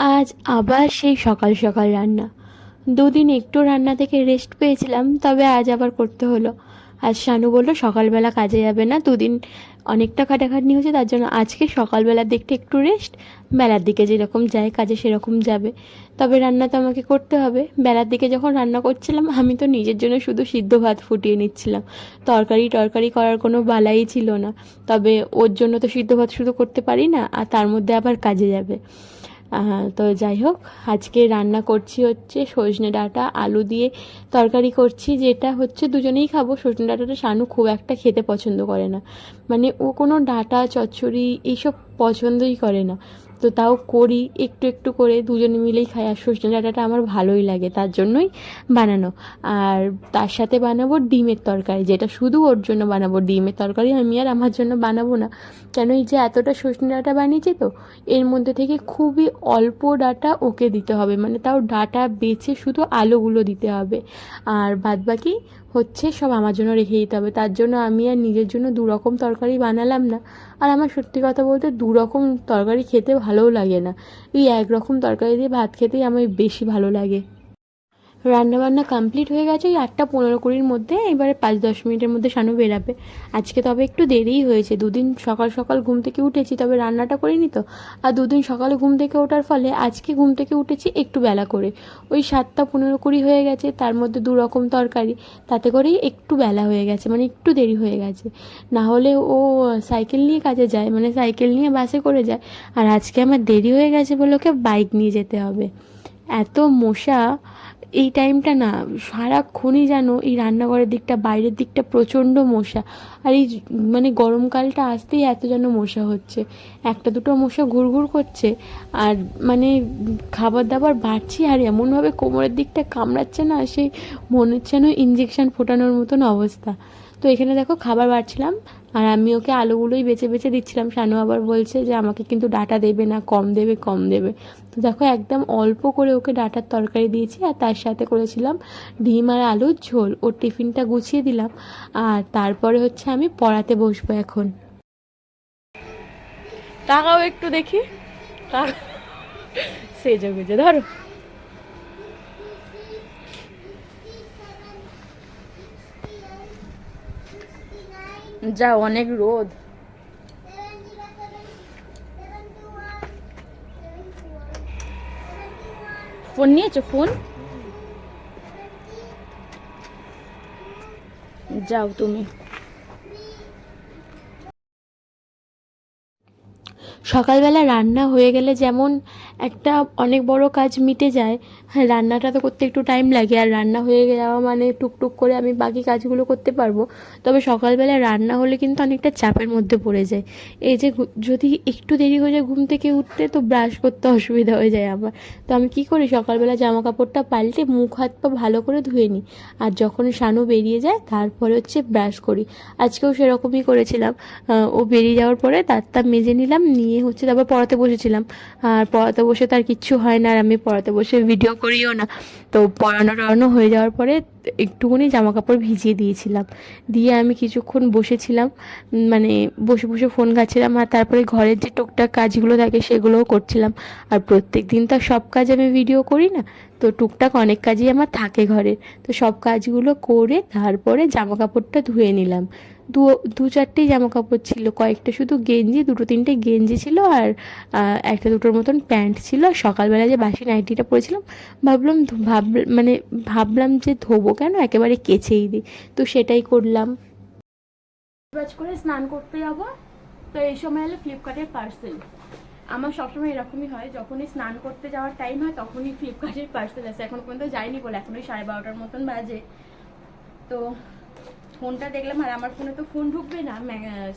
আজ আবার সেই সকাল সকাল রান্না। দুদিন একটু রান্না থেকে রেস্ট পেয়েছিলাম, তবে আজ আবার করতে হলো। আজ শানু বলল, সকালবেলা কাজে যাবে না, দুদিন অনেকটা খাটাখাটনি হয়েছে, তার জন্য আজকে সকালবেলার দিকটা একটু রেস্ট বেলার দিকে যেরকম যায় কাজে সেরকম যাবে। তবে রান্না তো আমাকে করতে হবে। বেলার দিকে যখন রান্না করছিলাম, আমি তো নিজের জন্য শুধু সিদ্ধ ভাত ফুটিয়ে নিচ্ছিলাম। তরকারি টরকারি করার কোনো বালাই ছিল না। তবে ওর জন্য তো সিদ্ধ ভাত শুধু করতে পারি না, আর তার মধ্যে আবার কাজে যাবে। তো যাই হোক, আজকে রান্না করছি হচ্ছে সজনে ডাঁটা, আলু দিয়ে তরকারি করছি, যেটা হচ্ছে দুজনেই খাব। সজনে ডাঁটাটা শানু খুব একটা খেতে পছন্দ করে না। মানে ও কোনো ডাঁটা, চচ্চড়ি, এইসব পছন্দই করে না। তো তাও করি, একটু একটু করে দুজনে মিলেই খাই। আর সজনে ডাঁটাটা আমার ভালোই লাগে, তার জন্যই বানানো। আর তার সাথে বানাবো ডিমের তরকারি, যেটা শুধু ওর জন্য বানাবো, ডিমের তরকারি আমি আর আমার জন্য বানাবো না। কেন এই যে এতটা সজনে ডাঁটা বানিয়েছি তো, এর মধ্যে থেকে খুবই অল্প ডাটা ওকে দিতে হবে। মানে তাও ডাটা বেছে শুধু আলুগুলো দিতে হবে। আর বাদবাকি হচ্ছে, সব আমার জন্য রেখে দিতে হবে। তার জন্য আমি আর নিজের জন্য দু রকম তরকারি বানালাম না। আর আমার সত্যি কথা বলতে দু রকম তরকারি খেতে ভালোও লাগে না। এই এক রকম তরকারি দিয়ে ভাত খেতেই আমার বেশি ভালো লাগে। রান্নাবান্না কমপ্লিট হয়ে গেছে, ওই আটটা পনেরো কুড়ির মধ্যে এবারে পাঁচ দশ মিনিটের মধ্যে শানু বেরাবে। আজকে তবে একটু দেরিই হয়েছে, দুদিন সকাল সকাল ঘুম থেকে উঠেছি, তবে রান্নাটা করিনি তো। আর দুদিন সকালে ঘুম থেকে ওঠার ফলে আজকে ঘুম থেকে উঠেছি একটু বেলা করে। ওই সাতটা পনেরো কুড়ি হয়ে গেছে, তার মধ্যে দু রকম তরকারি, তাতে করেই একটু বেলা হয়ে গেছে মানে একটু দেরি হয়ে গেছে। না হলে ও সাইকেল নিয়ে কাজে যায় মানে সাইকেল নিয়ে বাসে করে যায়, আর আজকে আমার দেরি হয়ে গেছে বলে ওকে বাইক নিয়ে যেতে হবে। এত মশা এই টাইমটা না, সারাক্ষণই যেন এই রান্নাঘরের দিকটা, বাইরের দিকটা প্রচণ্ড মশা। আর এই মানে গরমকালটা আসতেই এত যেন মশা হচ্ছে। একটা দুটো মশা ঘুরঘুর করছে, আর মানে খাবার দাবার বাড়ছি, আর এমনভাবে কোমরের দিকটা কামড়াচ্ছে না, সেই মনে হচ্ছে যেন ইঞ্জেকশান ফোটানোর মতন অবস্থা। তো এখানে দেখো খাবার বাড়ছিলাম, আর আমি ওকে আলুগুলোই বেছে বেছে দিচ্ছিলাম। শানু আবার বলছে যে, আমাকে কিন্তু ডাটা দেবে না, কম দেবে কম দেবে। তো দেখো একদম অল্প করে ওকে ডাটার তরকারি দিয়েছি, আর তার সাথে করেছিলাম ডিম আর আলুর ঝোল। ওর টিফিনটা গুছিয়ে দিলাম, আর তারপরে হচ্ছে আমি পড়াতে বসবো এখন। টাকাও একটু দেখি। সেজে গুজে ধরো। যা অনেক রোদ। ফোন নিয়েছো? ফোন? যাও তুমি। সকালবেলা রান্না হয়ে গেলে যেমন একটা অনেক বড় কাজ মিটে যায় হ্যাঁ রান্নাটা তো করতে একটু টাইম লাগে। আর রান্না হয়ে যাওয়া মানে টুকটুক করে আমি বাকি কাজগুলো করতে পারব। তবে সকালবেলা রান্না হলে কিন্তু অনেকটা চাপের মধ্যে পড়ে যায়। এই যে যদি একটু দেরি হয়ে যায় ঘুম থেকে উঠতে, তো ব্রাশ করতে অসুবিধা হয়ে যায় আমার। তো আমি কি করি, সকালবেলা জামা কাপড়টা পাল্টে মুখ, হাত, পা ভালো করে ধুয়ে নিই। আর যখন শানু বেরিয়ে যায়, তারপরে হচ্ছে ব্রাশ করি। আজকেও সেরকমই করেছিলাম। ও বেরিয়ে যাওয়ার পরে দাঁতটা মেজে নিলাম, নিয়ে হচ্ছে তারপর পড়াতে বসেছিলাম। আর পড়াতে বসে তার কিচ্ছু হয় না, আর আমি পড়াতে বসে ভিডিও করিও না। তো পড়ানো টড়ানো হয়ে যাওয়ার পরে একটুখানি জামা কাপড় ভিজিয়ে দিয়েছিলাম। দিয়ে আমি কিছুক্ষণ বসেছিলাম মানে বসে বসে ফোন ঘাচ্ছিলাম আর তারপরে ঘরের যে টুকটাক কাজগুলো থাকে সেগুলোও করছিলাম। আর প্রত্যেক দিন তো সব কাজ আমি ভিডিও করি না। তো টুকটাক অনেক কাজই আমার থাকে ঘরে। তো সব কাজগুলো করে তারপরে জামা কাপড়টা ধুয়ে নিলাম। দু দু চারটেই জামা কাপড় ছিল, কয়েকটা শুধু গেঞ্জি, দুটো তিনটে গেঞ্জি ছিল আর একটা দুটোর মতন প্যান্ট ছিল। আর সকালবেলা যে বাসি নাইটিটা পরেছিলাম, ভাবলাম ভাব মানে ভাবলাম যে ধোবো কেন? একেবারে কেচেই দিই তো সেটাই করলাম। করে স্নান করতে যাব। তো এই সময় হলো ফ্লিপকার্টের পার্সেল আমার সবসময় এরকমই হয়, যখনই স্নান করতে যাওয়ার টাইম হয়, তখনই ফ্লিপকার্টের পার্সেল আসে এখন পর্যন্ত যায়নি বলে এখন ওই সাড়ে বারোটার মতন বাজে। তো ফোনটা দেখলাম, আর আমার ফোনে তো ফোন ঢুকবে না।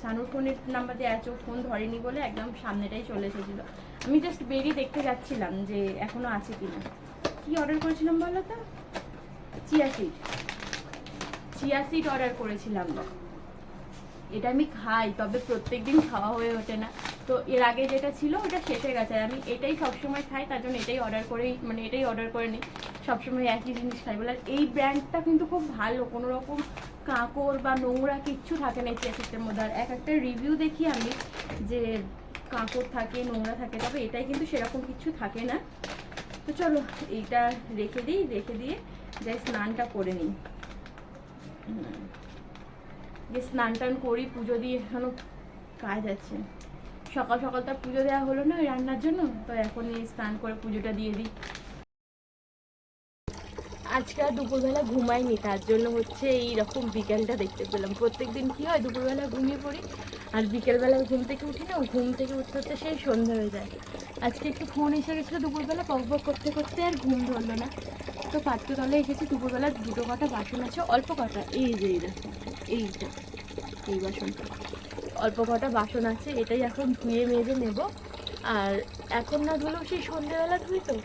সানুর ফোনের নাম্বার দিয়ে আছে ফোন ধরেনি বলে একদম সামনেটাই চলে এসেছিল। আমি জাস্ট বেরিয়ে দেখতে যাচ্ছিলাম যে এখনও আছে কি না কি অর্ডার করেছিলাম বলো তো? Chia seed chia seed order করেছিলাম। এটা আমি খাই, তবে প্রত্যেকদিন খাওয়া হয়ে ওঠে না। তো এর আগে যেটা ছিল, ওটা শেষ হয়ে গেছে। আমি এটাই সবসময় খাই, তার জন্য এটাই অর্ডার করেই মানে এটাই অর্ডার করে নিই। সবসময় একই জিনিস খাই। বলে এই ব্র্যান্ডটা কিন্তু খুব ভালো। কোনো রকম কাঁকড় বা নোংরা কিচ্ছু থাকে না এই সিডের মধ্যে। আর এক একটা রিভিউ দেখি আমি যে কাঁকড় থাকে, নোংরা থাকে, তবে এটাই কিন্তু সেরকম কিছু থাকে না। তো চলো, এইটা রেখে দিই, রেখে দিয়ে যাই স্নানটা করে নিই। স্নান টান করি, পুজো দিয়ে এখনও কাজ আছে। সকাল সকাল তো পুজো দেওয়া হলো না রান্নার জন্য, তো এখন এই স্নান করে পুজোটা দিয়ে দিই। আজকে আর দুপুরবেলা ঘুমাইনি, তার জন্য হচ্ছে এই রকম বিকেলটা দেখতে পেলাম। প্রত্যেক দিন কী হয়, দুপুরবেলা ঘুমিয়ে পড়ি, আর বিকেলবেলা ঘুম থেকে উঠি না ঘুম থেকে উঠতে উঠতে সেই সন্ধ্যা হয়ে যায়। আজকে একটু ফোন এসে গেছিল দুপুরবেলা পক পক করতে করতে আর ঘুম ধরলো না। তো পাত্র তলে এসেছি, দুপুরবেলা দুটো কটা বাসন আছে, অল্প কটা, এই যে এই দেখো, এইটা, এই বাসনটা। অল্প কটা বাসন আছে, এটাই এখন ধুয়ে মেজে নেব। আর এখন না ধুলেও সেই সন্ধ্যেবেলা ধুই তো।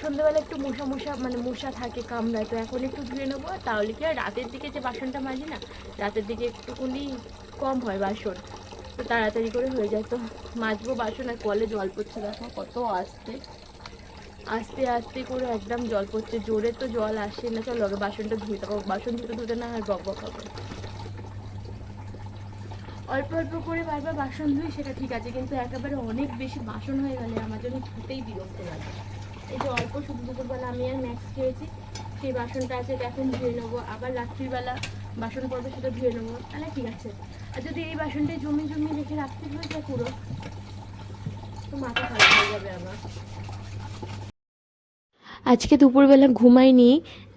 সন্ধ্যেবেলা একটু মশা মশা মানে মশা থাকে কামড়ায়, তো এখন একটু ধুয়ে নেব। তাহলে কি হয়, রাতের দিকে যে বাসনটা মাজি না, রাতের দিকে একটুখানি কম হয় বাসন। তো তাড়াতাড়ি করে হয়ে যায়। তো মাজবো বাসন আর কলে জল পড়ছে, দেখো কত আসতে। আস্তে আস্তে করে একদম জল পড়ছে। জোরে তো জল আসে না। চলো বাসনটা ধুয়ে তারপর বাসন ধুতে ধুতে না আর বক বক হবে। অল্প অল্প করে বারবার বাসন ধুই, সেটা ঠিক আছে, কিন্তু একেবারে অনেক বেশি বাসন হয়ে গেলে আমার জন্য ধুতেই বিরক্ত লাগে। এই যে অল্প শুধু দুপুরবেলা আমি আর ম্যাক্স খেয়েছি, সেই বাসনটা আছে এখন ধুয়ে নেব। আবার রাত্রিবেলা বাসন পড়বে সেটা ধুয়ে নেব। তাহলে ঠিক আছে। আর যদি এই বাসনটাই জমি জমি রেখে রাখতে হয়ে যায় পুরো, তো মাথা খারাপ হয়ে যাবে আমার আজকে দুপুরবেলা ঘুমাইনি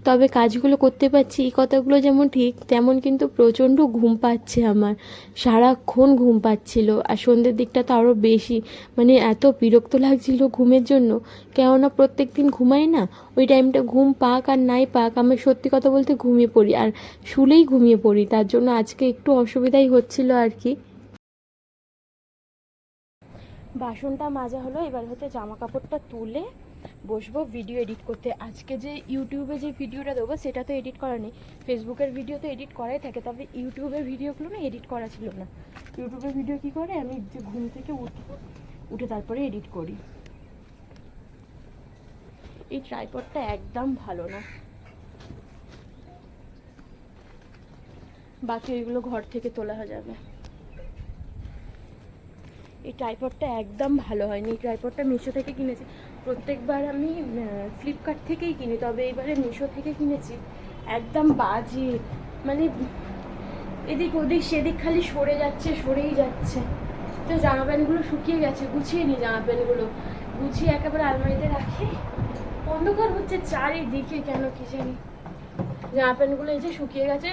তবে কাজগুলো করতে পারছি, এই কথাগুলো যেমন ঠিক, তেমন কিন্তু প্রচণ্ড ঘুম পাচ্ছে আমার। সারাক্ষণ ঘুম পাচ্ছিল, আর সন্ধ্যের দিকটা তো আরও বেশি। মানে এত বিরক্ত লাগছিল ঘুমের জন্য। কেননা প্রত্যেক দিন ঘুমাই না, ওই টাইমটা ঘুম পাক আর নাই পাক, আমি সত্যি কথা বলতে ঘুমিয়ে পড়ি, আর শুলেই ঘুমিয়ে পড়ি, তার জন্য আজকে একটু অসুবিধাই হচ্ছিল আর কি। বাসনটা মাজা হলো, এবার হচ্ছে জামা কাপড়টা তুলে বসবো ভিডিও এডিট করতে। আজকে যে ইউটিউবে যে ভিডিওটা দেবো, সেটা তো এডিট করা নেই। ফেসবুকের ভিডিও তো এডিট করাই থাকে, তবে ইউটিউবের ভিডিওগুলো না এডিট করা ছিল না। ইউটিউবের ভিডিও কি করে? আমি যে ঘুম থেকে উঠি উঠে তারপরে এডিট করি। এই ট্রাইপডটা একদম ভালো না। বাকি ওইগুলো ঘর থেকে তোলা হয়ে যাবে। এই ট্রাইপডটা একদম ভালো হয়নি। এই ট্রাইপডটা মিশো থেকে কিনেছি। প্রত্যেকবার আমি ফ্লিপকার্ট থেকেই কিনি, তবে এবারে মিশো থেকে কিনেছি। একদম বাজে। মানে এদিক ওদিক, সেদিক খালি সরে যাচ্ছে, সরেই যাচ্ছে। তো জামা প্যান্টগুলো শুকিয়ে গেছে, গুছিয়ে নিই জামা প্যান্টগুলো গুছিয়ে একেবারে আলমারিতে রাখি। অন্ধকার হচ্ছে চারিদিকে, কেন কি জানি। জামা প্যান্টগুলো এই যে শুকিয়ে গেছে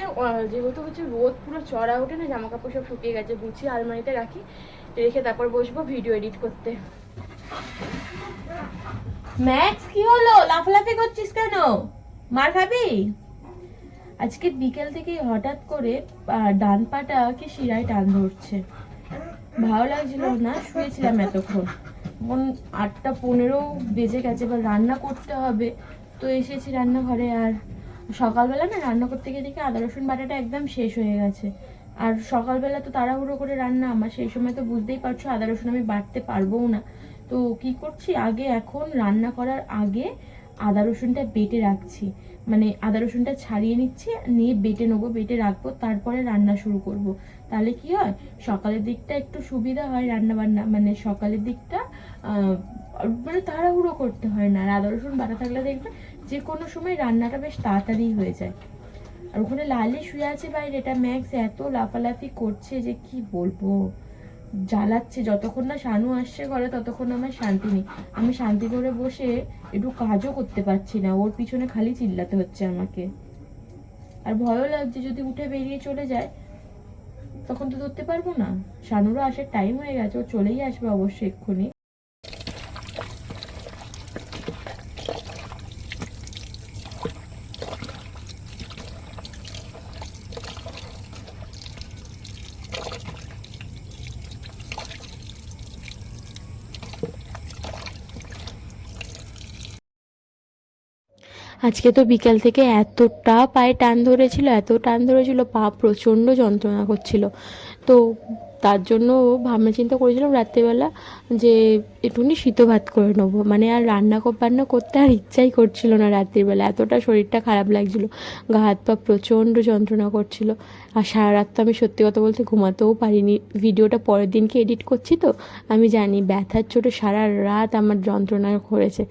যেহেতু হচ্ছে রোদ পুরো চড়া ওঠে না জামা কাপড় সব শুকিয়ে গেছে, গুছিয়ে আলমারিতে রাখি, রেখে তারপর বসবো ভিডিও এডিট করতে। ম্যাক্স কি হলো? লাফালাফি করছিস কেন? মার খাবি? আজকে বিকেল থেকে হঠাৎ করে ডান পাটা কি শিরায় টান ধরছে। ভালো লাগছিল না, শুয়েছিলাম এতক্ষণ। এখন আটটা পনেরো বেজে গেছে, এবার রান্না করতে হবে। তো এসেছি রান্নাঘরে, আর সকালবেলা না রান্না করতে গিয়ে দেখি আদা, রসুন বাটাটা একদম শেষ হয়ে গেছে। আর সকালবেলা তো তাড়াহুড়ো করে রান্না, আমার সেই সময় তো বুঝতেই পারছ, আদা, রসুন আমি বাটতে পারবোও না। তো কি করছি? আগে এখন রান্না করার আগে আদা রসুনটা বেটে রাখছি। মানে আদা রসুনটা ছাড়িয়ে নিচ্ছি, নিয়ে বেটে নেব, বেটে রাখব, তারপরে রান্না শুরু করব। তাহলে কি হয়? সকালের দিকটা একটু সুবিধা হয় রান্না বান্না মানে সকালের দিকটা মানে তাড়াহুড়ো করতে হয় না। আর আদা রসুন বাটা থাকলে দেখবে যে কোনো সময় রান্নাটা বেশ তাড়াতাড়ি হয়ে যায়। আর ওখানে লালি শুয়ে আছে বাইরে এটা ম্যাক্স এত লাফালাফি করছে যে কি বলব? জ্বালাচ্ছে। যতক্ষণ না শানু আসছে ঘরে, ততক্ষণ আমার শান্তি নেই। আমি শান্তি করে বসে একটু কাজও করতে পারছি না। ওর পিছনে খালি চিল্লাতে হচ্ছে আমাকে। আর ভয়ও লাগছে, যদি উঠে বেরিয়ে চলে যায়, তখন তো ধরতে পারব না। শানুরও আসার টাইম হয়ে গেছে, ও চলেই আসবে অবশ্যই এক্ষুনি। আজকে তো বিকাল থেকে এতটা পায়ে টান ধরেছিল, এত টান ধরেছিল, পা প্রচণ্ড যন্ত্রণা করছিল। তো তার জন্য ভাবনা চিন্তা করেছিলাম রাত্রেবেলা যে একটুখানি সিদ্ধ ভাত করে নেব। মানে আর রান্না বান্না করতে আর ইচ্ছাই করছিল না রাত্রিবেলা। এতটা শরীরটা খারাপ লাগছিল। গা হাত পা প্রচণ্ড যন্ত্রণা করছিল। আর সারা রাত তো আমি সত্যি কথা বলতে ঘুমাতেও পারিনি। ভিডিওটা পরের দিনকে এডিট করছি তো, আমি জানি ব্যথার চোটে সারা রাত আমার যন্ত্রণা করেছে।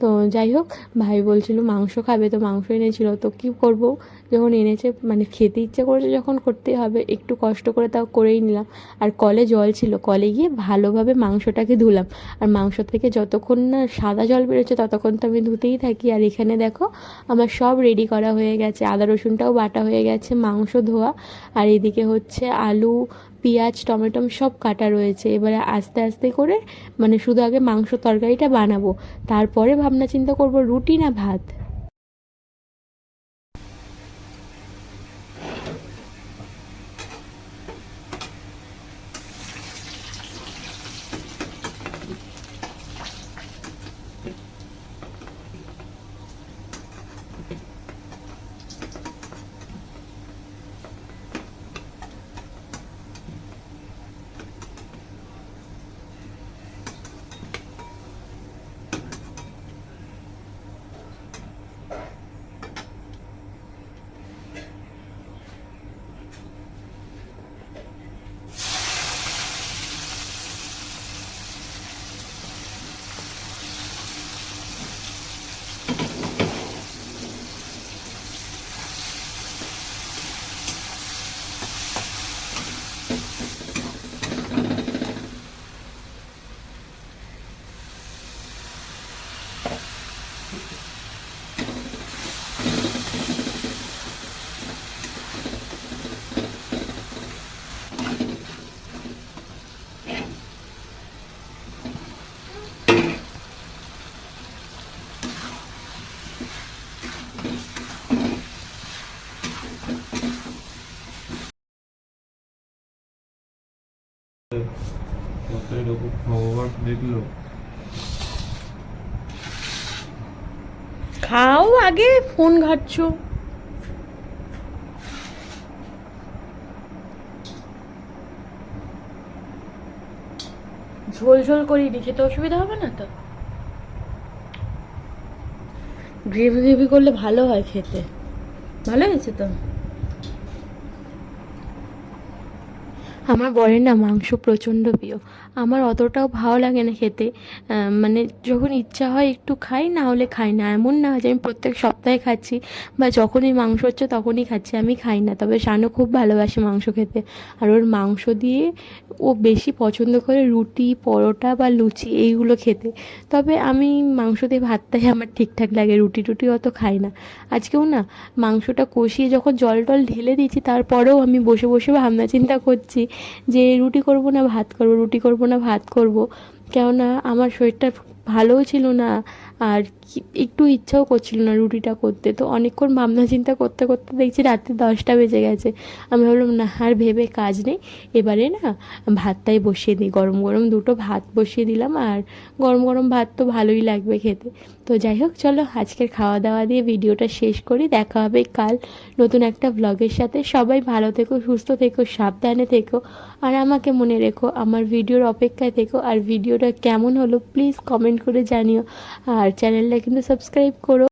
তো যাই হোক, ভাই বলছিল, মাংস খাবে তো মাংস এনেছিল, তো কী করব? যখন এনেছে মানে খেতে ইচ্ছে করেছে যখন করতেই হবে, একটু কষ্ট করে তাও করেই নিলাম। আর কলে জল ছিল, কলে গিয়ে ভালোভাবে মাংসটাকে ধুলাম। আর মাংস থেকে যতক্ষণ না সাদা জল বেরোচ্ছে, ততক্ষণ তো আমি ধুতেই থাকি। আর এখানে দেখো, আমার সব রেডি করা হয়ে গেছে। আদা রসুনটাও বাটা হয়ে গেছে, মাংস ধোয়া। আর এদিকে হচ্ছে আলু, পেঁয়াজ, টমেটো সব কাটা রয়েছে। এবারে আস্তে আস্তে করে মানে শুধু আগে মাংস তরকারিটা বানাবো। তারপরে ভাবনা চিন্তা করব রুটি না ভাত কত এরকম ভগবান দেখল খাও আগে, ফোন ঘাটছো। ঝোল ঝোল করেই দি খেতে অসুবিধা হবে না তো? গ্রেভি গ্রেভি করলে ভালো হয় খেতে। ভালো হয়েছে তো? আমার বরের না মাংস প্রচণ্ড প্রিয়। আমার অতটাও ভালো লাগে না খেতে। মানে যখন ইচ্ছা হয় একটু খাই, না হলে খাই না। এমন না যে আমি প্রত্যেক সপ্তাহে খাচ্ছি বা যখনই মাংস হচ্ছে তখনই খাচ্ছি, আমি খাই না। তবে শানু খুব ভালোবাসে মাংস খেতে। আর ওর মাংস দিয়ে ও বেশি পছন্দ করে রুটি, পরোটা বা লুচি, এইগুলো খেতে। তবে আমি মাংস দিয়ে ভাতটাই আমার ঠিকঠাক লাগে, রুটি টুটি অত খাই না। আজকেও না মাংসটা কষিয়ে যখন জল টল ঢেলে দিয়েছি, তারপরেও আমি বসে বসে ভাবনা চিন্তা করছি যে রুটি করব না, ভাত করব, রুটি করব না, ভাত করব। কেননা আমার শরীরটা ভালোও ছিল না আর একটু ইচ্ছাও করছিল না রুটিটা করতে। তো অনেকক্ষণ ভাবনা চিন্তা করতে করতে দেখছি রাত্রি দশটা বেজে গেছে। আমি ভাবলাম, না, আর ভেবে কাজ নেই। এবারে না, ভাতটাই বসিয়ে দিই, গরম গরম দুটো ভাত বসিয়ে দিলাম। আর গরম গরম ভাত তো ভালোই লাগবে খেতে। তো যাই হোক, চলো আজকের খাওয়া দাওয়া দিয়ে ভিডিওটা শেষ করি। দেখা হবে কাল নতুন একটা ব্লগের সাথে। সবাই ভালো থেকো, সুস্থ থেকো, সাবধানে থেকো। আর আমাকে মনে রেখো, আমার ভিডিওর অপেক্ষায় থেকো। আর ভিডিওটা কেমন হলো প্লিজ কমেন্ট করে জানিও। আর চ্যানেলটা কিন্তু সাবস্ক্রাইব করো।